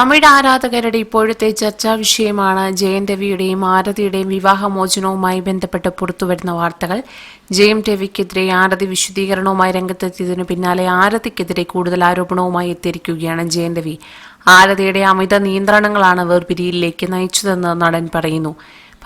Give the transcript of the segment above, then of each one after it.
തമിഴ് ആരാധകരുടെ ഇപ്പോഴത്തെ ചർച്ചാ വിഷയമാണ് ജയൻ രവിയുടെയും ആരതിയുടെയും വിവാഹമോചനവുമായി ബന്ധപ്പെട്ട് പുറത്തുവരുന്ന വാർത്തകൾ. ജയം രവിക്കെതിരെ ആരതി വിശദീകരണവുമായി രംഗത്തെത്തിയതിനു പിന്നാലെ ആരതിക്കെതിരെ കൂടുതൽ ആരോപണവുമായി എത്തിയിരിക്കുകയാണ് ജയൻ രവി ആരതിയുടെ അമിത നിയന്ത്രണങ്ങളാണ് വേർപിരിയിലേക്ക് നയിച്ചതെന്ന് നടൻ പറയുന്നു.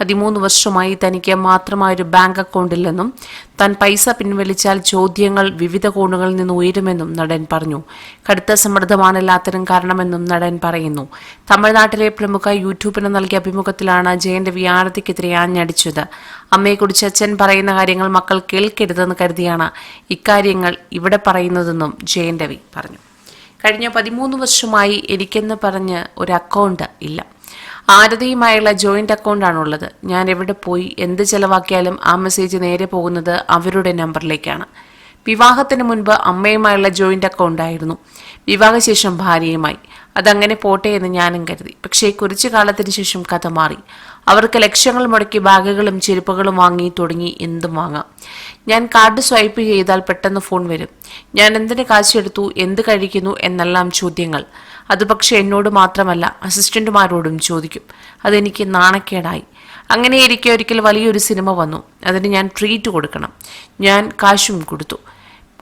പതിമൂന്ന് വർഷമായി തനിക്ക് മാത്രമായൊരു ബാങ്ക് അക്കൗണ്ടില്ലെന്നും താൻ പൈസ പിൻവലിച്ചാൽ ചോദ്യങ്ങൾ വിവിധ കോണുകളിൽ നിന്ന് ഉയരുമെന്നും നടൻ പറഞ്ഞു. കടുത്ത സമ്മർദ്ദമാണ് എല്ലാത്തിനും കാരണമെന്നും നടൻ പറയുന്നു. തമിഴ്നാട്ടിലെ പ്രമുഖ യൂട്യൂബിന് നൽകിയ അഭിമുഖത്തിലാണ് ജയൻ രവി ആരതിക്കെതിരെ ആഞ്ഞടിച്ചത്. അമ്മയെക്കുറിച്ച് അച്ഛൻ പറയുന്ന കാര്യങ്ങൾ മക്കൾ കേൾക്കരുതെന്ന് കരുതിയാണ് ഇക്കാര്യങ്ങൾ ഇവിടെ പറയുന്നതെന്നും ജയൻ രവി പറഞ്ഞു. കഴിഞ്ഞ പതിമൂന്ന് വർഷമായി എനിക്കെന്ന് പറഞ്ഞ് ഒരു അക്കൗണ്ട് ഇല്ല. ആരതിയുമായുള്ള ജോയിന്റ് അക്കൗണ്ടാണുള്ളത്. ഞാൻ എവിടെ പോയി എന്ത് ചെലവാക്കിയാലും ആ മെസ്സേജ് നേരെ പോകുന്നത് അവരുടെ നമ്പറിലേക്കാണ്. വിവാഹത്തിന് മുൻപ് അമ്മയുമായുള്ള ജോയിന്റ് അക്കൗണ്ടായിരുന്നു. വിവാഹശേഷം ഭാര്യയുമായി. അതങ്ങനെ പോട്ടെ എന്ന് ഞാനും കരുതി. പക്ഷേ കുറച്ചു കാലത്തിന് ശേഷം കഥ മാറി. അവർക്ക് ലക്ഷങ്ങൾ മുടക്കി ബാഗുകളും ചെരുപ്പുകളും വാങ്ങി തുടങ്ങി എന്തും വാങ്ങാം. ഞാൻ കാർഡ് സ്വൈപ്പ് ചെയ്താൽ പെട്ടെന്ന് ഫോൺ വരും. ഞാൻ എന്തിന് കാശെടുത്തു എന്ത് കഴിക്കുന്നു എന്നെല്ലാം ചോദ്യങ്ങൾ. അത് പക്ഷെ എന്നോട് മാത്രമല്ല അസിസ്റ്റന്റുമാരോടും ചോദിക്കും. അതെനിക്ക് നാണക്കേടായി. അങ്ങനെ ഇരിക്കെ ഒരിക്കൽ വലിയൊരു സിനിമ വന്നു. അതിന് ഞാൻ ട്രീറ്റ് കൊടുക്കണം. ഞാൻ കാശും കൊടുത്തു.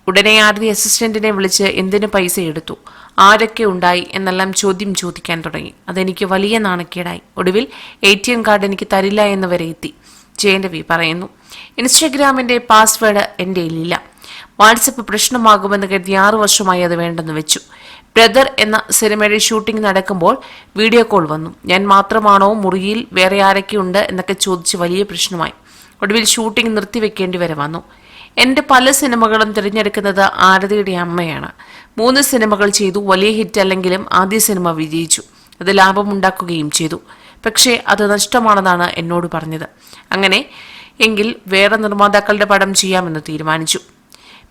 ഉടനെ ആരതി അസിസ്റ്റന്റിനെ വിളിച്ച് എന്തിനു പൈസ എടുത്തു ആരൊക്കെ ഉണ്ടായി എന്നെല്ലാം ചോദ്യം ചോദിക്കാൻ തുടങ്ങി. അതെനിക്ക് വലിയ നാണക്കേടായി. ഒടുവിൽ എ ടി എം കാർഡ് എനിക്ക് തരില്ല എന്ന് വരെ എത്തി. ജയന്റവി പറയുന്നു. ഇൻസ്റ്റഗ്രാമിന്റെ പാസ്വേഡ് എന്റെ ഇല്ല വാട്സപ്പ് പ്രശ്നമാകുമെന്ന് കരുതി ആറു വർഷമായി അത് വേണ്ടെന്ന് വെച്ചു. ബ്രദർ എന്ന സിനിമയുടെ ഷൂട്ടിംഗ് നടക്കുമ്പോൾ വീഡിയോ കോൾ വന്നു. ഞാൻ മാത്രമാണോ മുറിയിൽ വേറെ ആരൊക്കെയുണ്ട് എന്നൊക്കെ ചോദിച്ച് വലിയ പ്രശ്നമായി. ഒടുവിൽ ഷൂട്ടിംഗ് നിർത്തിവെക്കേണ്ടി വരെ വന്നു. എന്റെ പല സിനിമകളും തിരഞ്ഞെടുക്കുന്നത് ആരതിയുടെ അമ്മയാണ്. മൂന്ന് സിനിമകൾ ചെയ്തു. വലിയ ഹിറ്റ് അല്ലെങ്കിലും ആദ്യ സിനിമ വിജയിച്ചു. അത് ലാഭമുണ്ടാക്കുകയും ചെയ്തു. പക്ഷേ അത് നഷ്ടമാണെന്നാണ് എന്നോട് പറഞ്ഞത്. അങ്ങനെ എങ്കിൽ വേറെ നിർമ്മാതാക്കളുടെ പടം ചെയ്യാമെന്ന് തീരുമാനിച്ചു.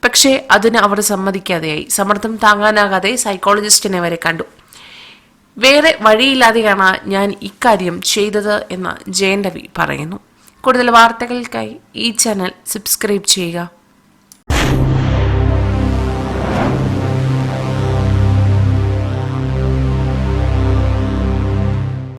പക്ഷേ അതിന് അവർ സമ്മതിക്കാതെയായി. സമ്മർദ്ദം താങ്ങാനാകാതെ സൈക്കോളജിസ്റ്റിനെ വരെ കണ്ടു. വേറെ വഴിയില്ലാതെയാണ് ഞാൻ ഇക്കാര്യം ചെയ്തത് എന്ന് ജയൻ രവി പറയുന്നു. കൂടുതൽ വാർത്തകൾക്കായി ഈ ചാനൽ സബ്സ്ക്രൈബ് ചെയ്യുക.